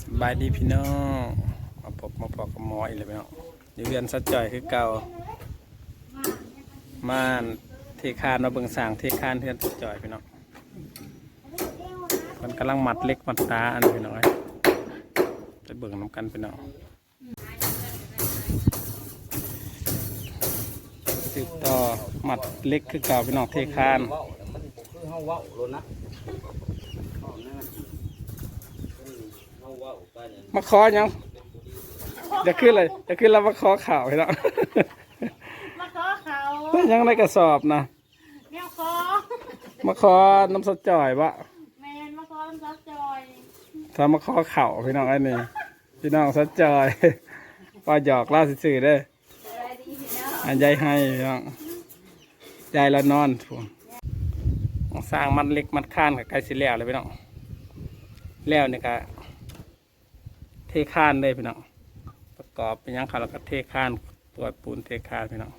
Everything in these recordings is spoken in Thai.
สบายดีพี่น้องมาพบมาพอกับหมออีกแล้วพี่น้องอยู่เรียนสัจจอยคือเก่ามาเทคานมาเบิ่งสางเทคานเทือนสัจจอยพี่น้องมันกำลังมัดเล็กมัดตาอันนี้พี่น้องเอ้ยไปเบิ่งน้ำกันพี่น้องติดต่อมัดเล็กคือเก่าพี่น้องเทคานเว้าแล้วมันคือเฮาเว้าโลนะเอานะเฮาเว้าไปเนี่ย มาขอยังจะขึ้นเลยจะขึ้นแล้วมาขอข่าวให้เรามาขอเขาเป็นยังในกระสอบนะแมวขอมาขอน้ำสดจ่อยวะแมนมาขอน้ำซับจอยถ้ามาขอเข่าวพี่น้องไอ้นี่พี่น้องสดจอยว่าหยอกล่าสื่อๆเด้ออะไรดีพี่น้องอันยายให้พี่น้องยายแล้วนอนพวงสร้างมันเล็กมันข้านกับไก่สิแล้วเลยพี่น้องแล้วนี่ก็เท ข้านเลยพี่น้องประกอบเป็นยังเขาแล้วก็เทข้านตัวปูนเทข้านพี่น้อง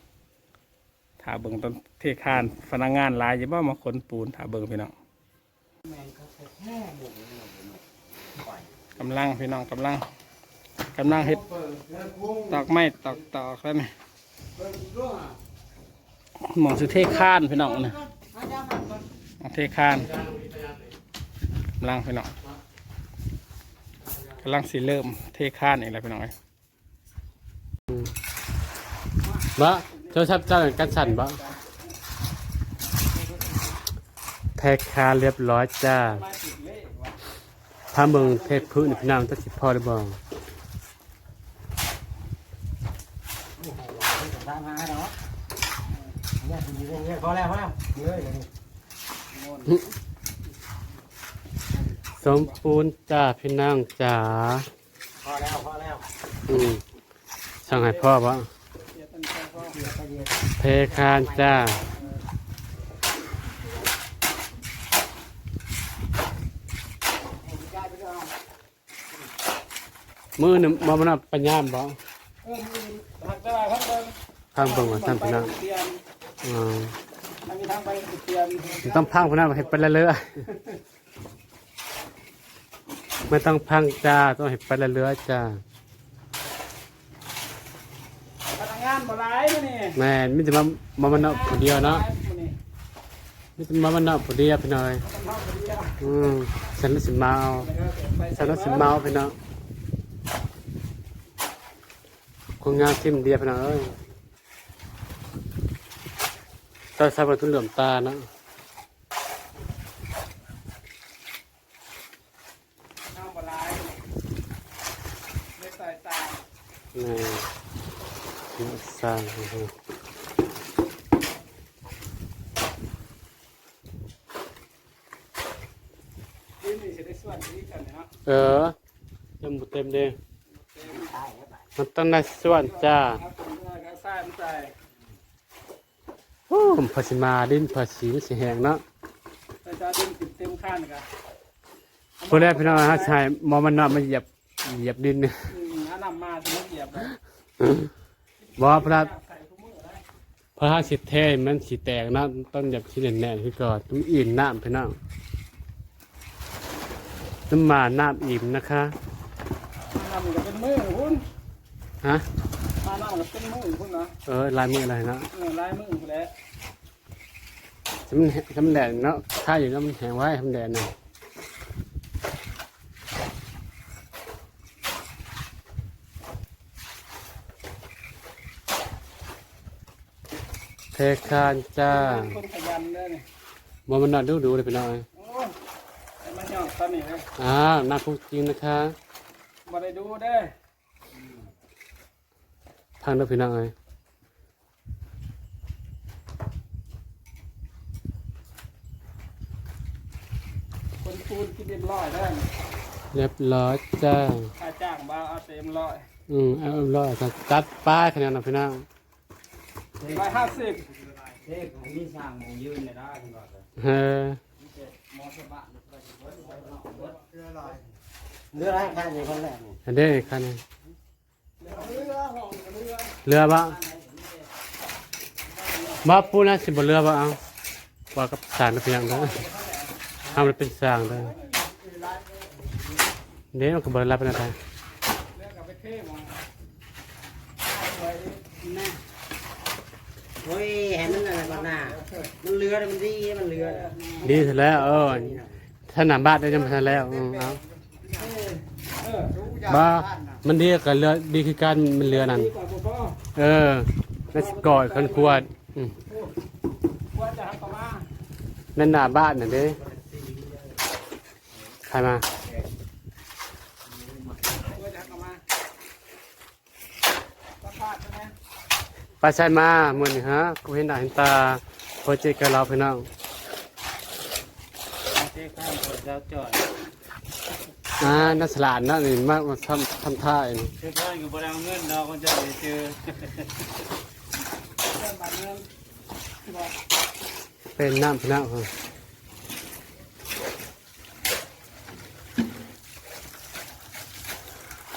ถ้าเบิ่งต้นเทข้านพนักงานหลายอย่ามาขนปูนถ้าเบิ่งพี่น้องกำลังพี่น้องกำลังกำลังเฮ็ดตอกไม้ตอกตอกแล้วนี่หมองสุเทข้านพี่น้องนะเทข้านกำลังพี่น้อง กำลังสิเริ่มเทข้านอีกแล้วพี่น้องเอ้ยบะโทรศัพท์เจ้าหนังกันสั่นบะแพ็คคาเรียบร้อยจ้าถ้าเมืองเทพพื้นพี่น้ำต้องสิพ่อได้บ่ ตามหาเนาะเนี่ยเนี่ยพอแล้วพอแล้วเฮ้ย สมปูนจ้าพี่น้องจ๋าพอแล้วพอแล้วอืมสั่งให้พ่อบ่เพคานจ้ามือหนึ่งมามันปัญญามบ่หักตลาดทั้งเบิ่งข้างเบิ่งว่าท่านพี่น้องเตรียมอ่ามันมีทางไปเตรียมไม่ต้องพังพนันให้ไปเรื่อยๆ ไม่ต้องพังจ้า ต้องให้ไปเรื่อยๆจ้าพนักงานบ่หลายมื้อนี่แม่นมิจะมามามันเนาะผู้เดียวเนาะมื้อนี้มิจะมามันเนาะผู้เดียวพี่น้อยต้องเฮาคนเดียวอืมฉันรู้สึกเมาแล้วก็ไปฉันรู้สึกเมาพี่น้องคนงานทิมเดียวพี่น้องเอ้ยตาสาบทุนเหลื่อมตาเนาะ เอาบ่หลายไม่ใส่ตา นี่สร้างโอ้โหดินนี่สิได้ส่วนที่กันเนาะเออเต็มเต็มเด้มันต้องได้ส่วนจ้าครับผมก็ใส่มันใส่โอ้ผมภาษีมาดินภาษีมันสิแหงเนาะใส่จาดินขึ้นเต็มข้านกันผู้แรกพี่น้องฮะชายมอมันเนาะมันเหยียบเหยียบดินเนี่ย บเลยบ่พระใส่ถุงมือได้พระธาตุสิเทมันสิแตกนะต้องเหยียบที่แน่นๆคือก่อนต้องอิ่มน้ำพี่น้องน้ำมาน้ำอิ่มนะคะอันนำก็เป็นมือพุ่นฮะอันนำก็เป็นมือพุ่นนะเออลายมืออะไรเนาะเออลายมือพุ่นแหล้วจะมันทำแดดเนาะถ้าอยู่แล้วมันแห้งไว้ทำแดดเนาะ ทคานจ้าเป็นคนขยันเลยนี่มอมันเนาะดูดูเลยพี่น้องโอ้ยไอ้มันย่องตอนนี้เลยอ้าวน่าพูดจริงนะคะบ่ได้ดูเด้อพังเด้อพี่น้องเอ้ยคนปูนกินเรียบร้อยได้อเรียบร้อยจ้า ค่าจ้างบ่าวเอาเต็มร้อย อืมเอาเรียบร้อยจ้ะจัดป้ายคะแนนนะพี่น้อง ร้อยห้าสิบเด็กของนี่สร้างมองยืนเนี่ยได้คุณบอกเลยเฮ้อเรืออะไรข้าอยู่คนแรกอันเด้คันนี้เรือบ่มาปูนะสิบ่เรือบ่เอาว่ากับสารนะพี่น้องเด้อทำมันเป็นสร้างเด้อเดี๋ยวมันก็บ่ได้รับเป็นอะไรเลือกกับไปเท่มอง นะ โอ้ยเห็นมันอะไรบ้างน่ะมันเรือมันดีมันเรือดีเสร็จแล้วเออถ้าหนาบ้านได้ยังไม่ทันแล้วอืมเอาเออรู้อยากบ้ามันดีกับเรือดีคือการมันเรือนั่นดีกว่าพ่อเออน่าสิกอดคนขวดอืมควรจะทำต่อมานั่นหน้าบ้านน่ะเด้ใครมา ควรจะทำต่อมาสัมภาษณ์ใช่ไหม ไปใช่มามื้อนี้ฮะกูเห็นหน้าเห็นตาโปรเจกต์กับเราพี่น้องเจ้ข้ามคนเจ้าจอดอ่านักสลาดนะนี่มามาทำทำท่าเองเจ้าข้ามอยู่บนเอาเงินเราคนจะไปเจอเรื่องบ้านเมืองที่บอกเป็นน้ำพี่น้องครับ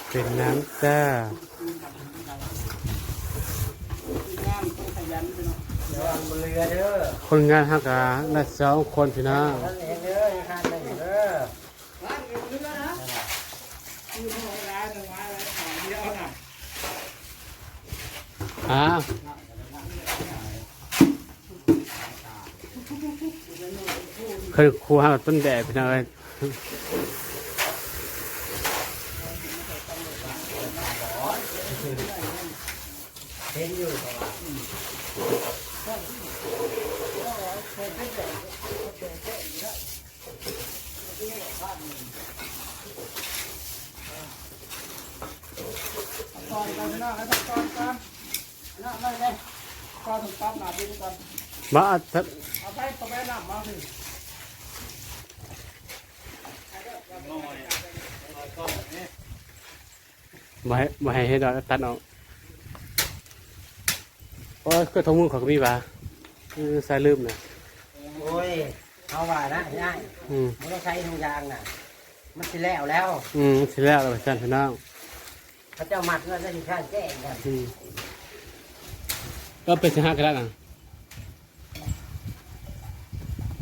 เป็นน้ำจ้า ทีมงานต้องข ยันไปเนาะเดี๋ยวมันเรือเด้อคนงานฮักกะน่าสองคนพี่น้องท่านเองเด้อยังขาดไม่เด้อร้านอยู่เรือนะคือห้องร้านหนึ่งไม้อะไรของเดียนะอ้าวเคยครูหาต้นแดดพี่น้องเอ้ยเห็นอยู่ก่อน ก่อนนะให้ก่อนก่อนนะไม่เลยก่อนถึงปั๊บหนาดีก่อนมาอัดทัดเอาไปต่อไปน้ำมาสิมาให้มาให้ให้ดอกตัดอ อกโอ้ยก็ทงมือเของมีปะเออสายลืมนะโอ้ยเอาว่านะง่ายอืมไม่ต้องใช้ทุงยางน่ะ มันสิแล้วแล้วอืมสิแล้วเราไปจันพี่น้องพระเจ้ามัดเงินได้ที่ข้างแจ้งกันอืมก็เป็นสิห้ากันแล้วนะ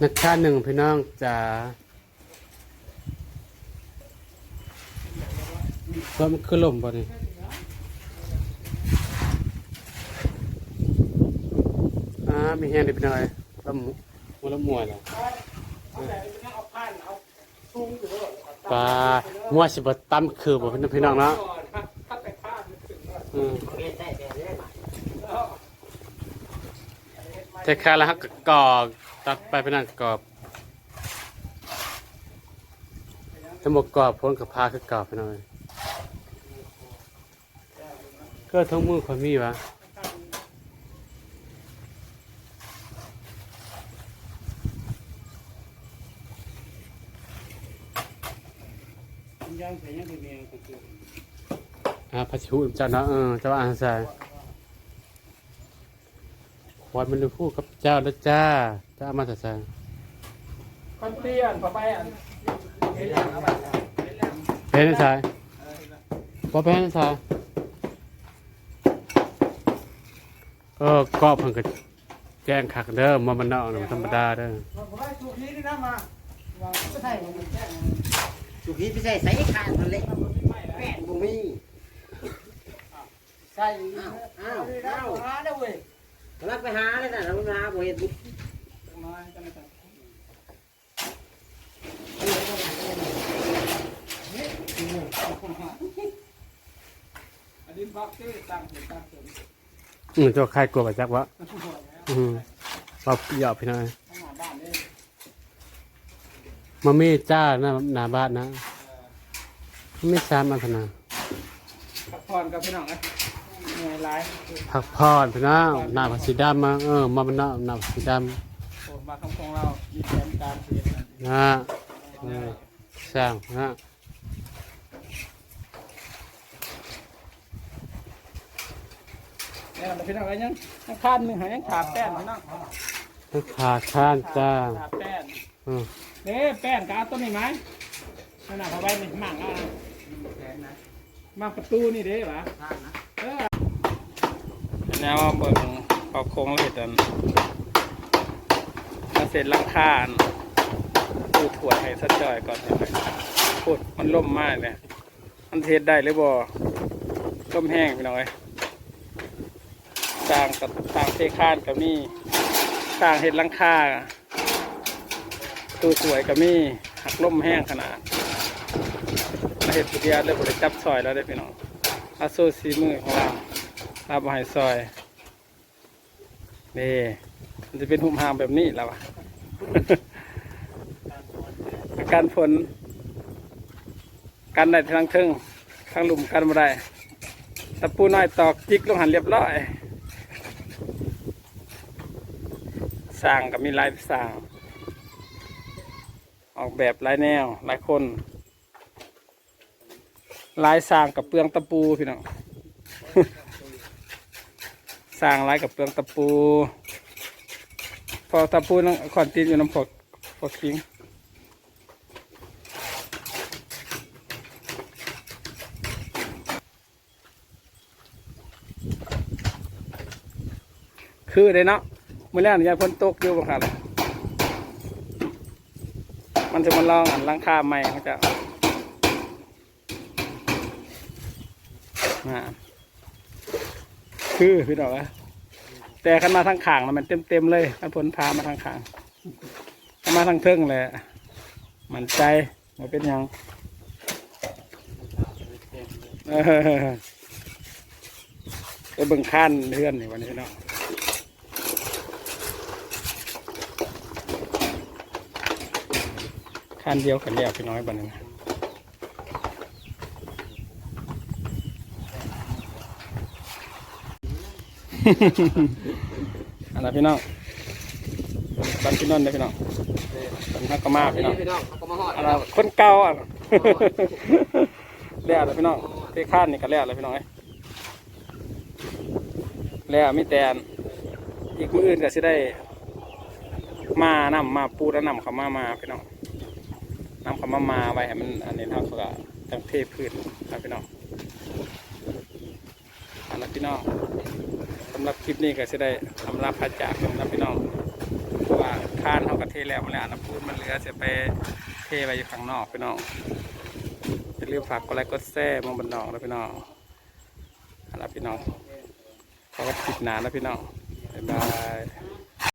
นักชาติหนึ่งพี่น้องจะก็มันคือลมบ่นี่อ่า มีแห้งดิพี่น้อยลมหัวลมมัวเลยเอาแต่เนี่ยเอาพันเอาซุ้งอยู่ด้วยปลามัวสิบตั้มคือบ่พี่น้องพี่น้องเนาะก่อนนะถ้าไปพลาดมันถึงว่าอืมเปลี่ยนได้แบบนี้มาแล้วเทคาแล้วฮักกกอกตัดไปพี่น้องกรอบถ้าบ่กรอบพ้นกับพาคือกรอบพี่น้อยก็ทั้งมือคนมีวะ งใส่ยังเป็นเมียก็คืออ่าพระชิวเจ้าเนาะเออเจ้าอาสาขวัญมันเลยพูดกับเจ้าแล้วจ้าเจ้าเอามาใส่ใส่คอนเตียนพอไปอะเห็นแล้วครับเห็นแล้วเพนใส่พอเพนใส่เออกรอบเพิ่นก็แจ้งคักเด้อมามันเนาะมันธรรมดาเด้อ พอไปถูกนี้นี่นะมาว่าไม่ใช่มันแจ้งสุขีพี่ใส่ใส่ขาดมันเล็กไม่แป้นบุมีใช่อ้าวอ้าวอ้าวหาได้เว้ยเราไปหาเลยนะเราไปหาบ่เห็นจังน้อยจังน้อยอันนี้บักซื้ตั้งตั้งเสริมอือเจ้าใครกลัวกับจักวะอือเราหยอกพี่น้อย ข้างหน้าบ้านนี่ มามีจ้าหน้าหน้าบ้านนะไม่ซ้ำอันธนาพักผ่อนกับพี่น้องนะเหนื่อยหลายพักผ่อนพี่น้องหน้าผักสีดำมาเออมามันเนาะหน้าผักสีดำผมมาคำของเรามีแผนการเปลี่ยนนะเออสร้างนะแล้วพี่น้องก็ยังยังคาดหนึ่งหายังขาดแป้นพี่น้องต้องขาดข้านจ้าขาดแป้นอือ เด้แป้นกาต้นนี้ไหมนั่นน่ะเขาไว้ในหมั่งอะมาประตูนี่เด้หรอเออแนวเบิ่งเอาโค้งเลยตอนมาเสร็จลังคาญดูถั่วให้สัจอยก่อนเห็นไหมโคตรมันล่มมากเนี่ยมันเทศได้หรือบ่ล่มแห้งพี่น้อยสร้างกับสร้างเทคานกับนี่สร้างเห็ดลังคา ตัวสวยกับนี่หักล่มแห้งขนาดมาเห็ดตัวเดียวเลยบริจับซอยแล้วได้พี่น้องอาโซซีมือของเราราบอให้ซอยนี่มันจะเป็นหุ่มหามแบบนี้แล้วอะการฝนกันได้ทั้งเทึงทั้งหลุมกันมาได้ตะปูน้อยตอกจิกลงหันเรียบร้อยสร้างกับมีลายสร้าง ออกแบบหลายแนวหลายคนลายสร้างกับเปลืองตะปูพี่น้องสร้างลายกับเปลืองตะปู พอตะปูน้องขอนตีนอยู่น้ำพกพกคิงคือเลยเนาะเมื่อแรกนี่ยพ้นตกอยู่บ่ครับ มันจะมาลองอันลังคาใหม่เขาจะอ่าคือพี่ดอกอะแต่ขันมาทางขางน่ะมันเต็มเต็มเลยถ้าพ้นพามาทางขางขันมาทางเทิงเลยมันใจมันเป็นยังเออไปเบิ่งข้านเพื่อนนี่วันนี้เนาะ คันเดียวกันแล้วพี่น้อยบันนึงอันนั้นพี่น้องบันพี่นนท์เลยพี่น้องบันนักกมาพี่น้องพี่น้องเขาก็มาหอดอันนั้นคนเก่าอะแล้วเลยพี่น้องเทข้านนี่ก็แล้วเลยพี่น้องเอ้ยแล้วมีแต่อันอีกมืออื่นก็สิได้ มานำมาปูแล้วนำเขามามาพี่น้อง น้ำเขามามาไว้ให้มันอันนี้เท่ากับจังเทพื้นนะพี่น้องอันนั้นพี่น้องสำหรับคลิปนี้ก็จะได้ทำรับพระจากนะพี่น้องเพราะว่าคานเขาก็เทแล้วมาแล้วนะพูดมันเหลือจะไปเทไว้อยู่ข้างนอกพี่น้องอย่าลืมฝากกดไลค์กดแชร์มองบนนองนะพี่น้องอันนั้นพี่น้องขอกับคลิปหนานะพี่น้องบ๊ายบาย